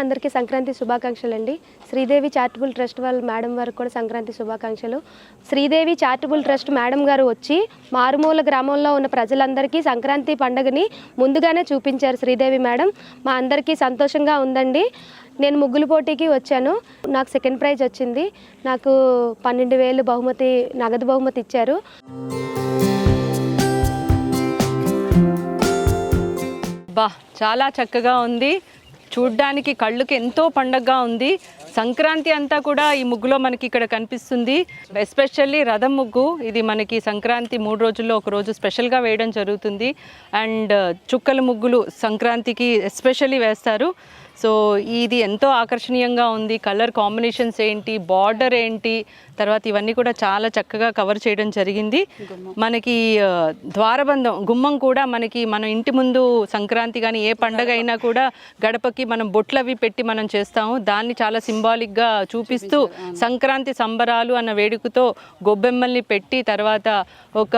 అందరికీ సంక్రాంతి శుభాకాంక్షలు అండి శ్రీదేవి చారిటబుల్ ట్రస్ట్ వాళ్ళ మేడం వారికి కూడా సంక్రాంతి శుభాకాంక్షలు. శ్రీదేవి చారిటబుల్ ట్రస్ట్ మేడం గారు వచ్చి మారుమూల గ్రామంలో ఉన్న ప్రజలందరికీ సంక్రాంతి పండుగని ముందుగానే చూపించారు శ్రీదేవి మేడం. మా అందరికీ సంతోషంగా ఉందండి. నేను ముగ్గులు పోటీకి వచ్చాను. నాకు సెకండ్ ప్రైజ్ వచ్చింది. నాకు పన్నెండు వేలు బహుమతి నగదు బహుమతి ఇచ్చారు. బా చాలా చక్కగా ఉంది. చూడ్డానికి కళ్ళుకి ఎంతో పండగగా ఉంది. సంక్రాంతి అంతా కూడా ఈ ముగ్గులో మనకి ఇక్కడ కనిపిస్తుంది. ఎస్పెషల్లీ రథం ముగ్గు ఇది మనకి సంక్రాంతి మూడు రోజుల్లో ఒక రోజు స్పెషల్గా వేయడం జరుగుతుంది. అండ్ చుక్కల ముగ్గులు సంక్రాంతికి ఎస్పెషల్లీ వేస్తారు. సో ఇది ఎంతో ఆకర్షణీయంగా ఉంది. కలర్ కాంబినేషన్స్ ఏంటి బార్డర్ ఏంటి తర్వాత ఇవన్నీ కూడా చాలా చక్కగా కవర్ చేయడం జరిగింది. మనకి ఆ, ద్వారబంధం గుమ్మం కూడా మనకి మన ఇంటి ముందు సంక్రాంతి కానీ ఏ పండగ అయినా కూడా గడపకి మనం బొట్లు అవి పెట్టి మనం చేస్తాము. దాన్ని చాలా సింబాలిక్గా చూపిస్తూ సంక్రాంతి సంబరాలు అన్న వేడుకతో గొబ్బెమ్మల్ని పెట్టి తర్వాత ఒక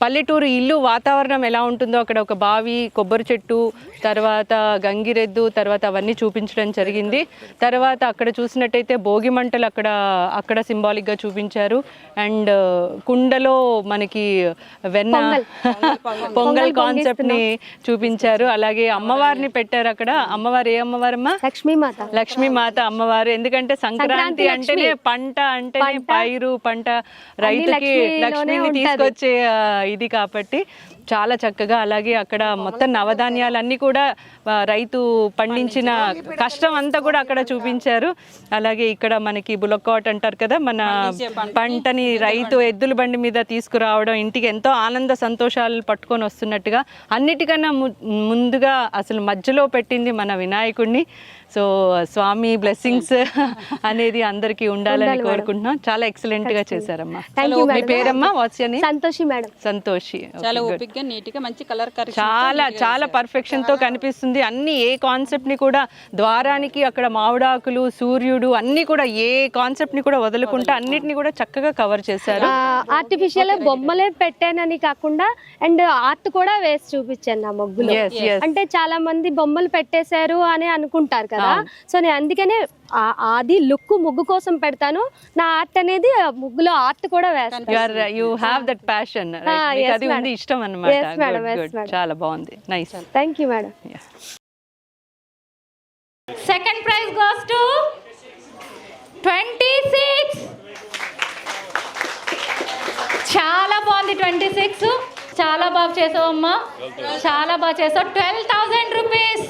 పల్లెటూరు ఇల్లు వాతావరణం ఎలా ఉంటుందో అక్కడ ఒక బావి కొబ్బరి చెట్టు తర్వాత గంగిరెద్దు తర్వాత అవన్నీ చూపించడం జరిగింది. తర్వాత అక్కడ చూసినట్టయితే భోగి మంటలు అక్కడ అక్కడ సింబాలిక్గా చూపించారు. అండ్ కుండలో మనకి వెన్న పొంగల్. కాన్సెప్ట్ని చూపించారు. అలాగే అమ్మవారిని పెట్టారు అక్కడ. అమ్మవారు ఏ అమ్మవారమ్మా? లక్ష్మీమాత. లక్ష్మీమాత అమ్మవారు. ఎందుకంటే సంక్రాంతి అంటేనే పంట అంటేనే పైరు పంట రైతుకి లక్ష్మిని ఉంటది. తీసుకొచ్చే ఇది కాబట్టి చాలా చక్కగా అలాగే అక్కడ మొత్తం నవధాన్యాలన్నీ కూడా రైతు పండించిన కష్టం అంతా కూడా అక్కడ చూపించారు. అలాగే ఇక్కడ మనకి బులక్కాట్ అంటారు కదా మన పంటని రైతు ఎద్దుల బండి మీద తీసుకురావడం ఇంటికి ఎంతో ఆనంద సంతోషాలు పట్టుకొని వస్తున్నట్టుగా అన్నిటికన్నా ముందుగా అసలు మధ్యలో పెట్టింది మన వినాయకుడిని సో స్వామి బ్లెస్సింగ్స్ అనేది అందరికీ ఉండాలని కోరుకుంటున్నాం. చాలా ఎక్సలెంట్గా చేశారమ్మా. మీ పేరమ్మా? What's Santoshi madam. సంతోషి. చాలా ఓపిక్గా నీట్గా మంచి కలర్ కరెక్షన్ చాలా చాలా పర్ఫెక్షన్తో కనిపిస్తుంది. అన్ని ఏ కాన్సెప్ట్ని కూడా ద్వారానికి అక్కడ మామిడాకులు సూర్యుడు అన్ని కూడా ఏ కాన్సెప్ట్ని కూడా వదులుకుంటా అన్నిటిని కూడా చక్కగా కవర్ చేశారు. ఆర్టిఫిషియల్ బొమ్మలే పెట్టానని కాకుండా అండ్ ఆర్ట్ కూడా వేసి చూపించాను నా ముగ్గులో. అంటే చాలా మంది బొమ్మలు పెట్టేశారు అని అనుకుంటారు కదా. సో నేను అందుకనే అది లుక్ ముగ్గు కోసం పెడతాను. నా ఆర్ట్ అనేది ముగ్గులో ఆర్ట్ కూడా వేస్తాను. You are you have that passion అది ఉంది. ఇష్టం అన్నమాట. Madam. చాలా బాగుంది. Nice thank you madam second prize goes to twenty six చాలా బాగుంది ట్వంటీ సిక్స్ చాలా బాగా చేసావమ్మా చాలా బాగా చేసావు. ట్వెల్వ్ థౌజండ్ రూపీస్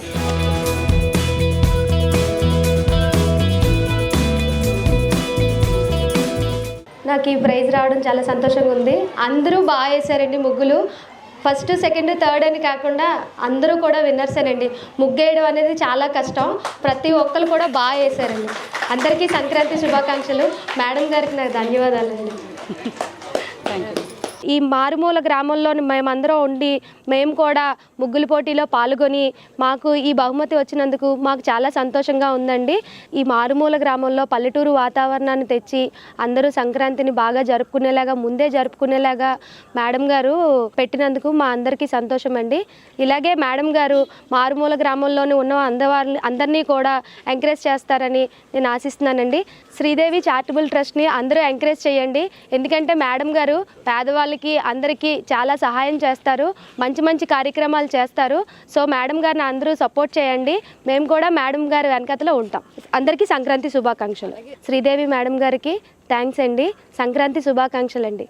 నాకు ఈ ప్రైజ్ రావడం చాలా సంతోషంగా ఉంది. అందరూ బాగా వేసారండి ముగ్గులు. ఫస్ట్ సెకండ్ థర్డ్ అని కాకుండా అందరూ కూడా విన్నర్సేనండి ముగ్గేయడం అనేది చాలా కష్టం. ప్రతి ఒక్కరు కూడా బాగా వేసారండి అందరికీ సంక్రాంతి శుభాకాంక్షలు. మేడం గారికి నాకు ధన్యవాదాలండి. ఈ మారుమూల గ్రామంలోని మేమందరం ఉండి మేము కూడా ముగ్గుల పోటీలో పాల్గొని మాకు ఈ బహుమతి వచ్చినందుకు మాకు చాలా సంతోషంగా ఉందండి. ఈ మారుమూల గ్రామంలో పల్లెటూరు వాతావరణాన్ని తెచ్చి అందరూ సంక్రాంతిని బాగా జరుపుకునేలాగా ముందే జరుపుకునేలాగా మేడం గారు పెట్టినందుకు మా అందరికీ సంతోషం అండి ఇలాగే మేడం గారు మారుమూల గ్రామంలోని ఉన్న అందవారిని అందరినీ కూడా ఎంకరేజ్ చేస్తారని నేను ఆశిస్తున్నానండి. శ్రీదేవి చారిటబుల్ ట్రస్ట్ని అందరూ ఎంకరేజ్ చేయండి. ఎందుకంటే మేడం గారు పేదవాళ్ళు వాళ్ళకి అందరికీ చాలా సహాయం చేస్తారు. మంచి మంచి కార్యక్రమాలు చేస్తారు. సో మేడం గారిని అందరూ సపోర్ట్ చేయండి. మేము కూడా మేడం గారి వెనకతలో ఉంటాం. అందరికీ సంక్రాంతి శుభాకాంక్షలు. శ్రీదేవి మేడం గారికి థ్యాంక్స్ అండి. సంక్రాంతి శుభాకాంక్షలు అండి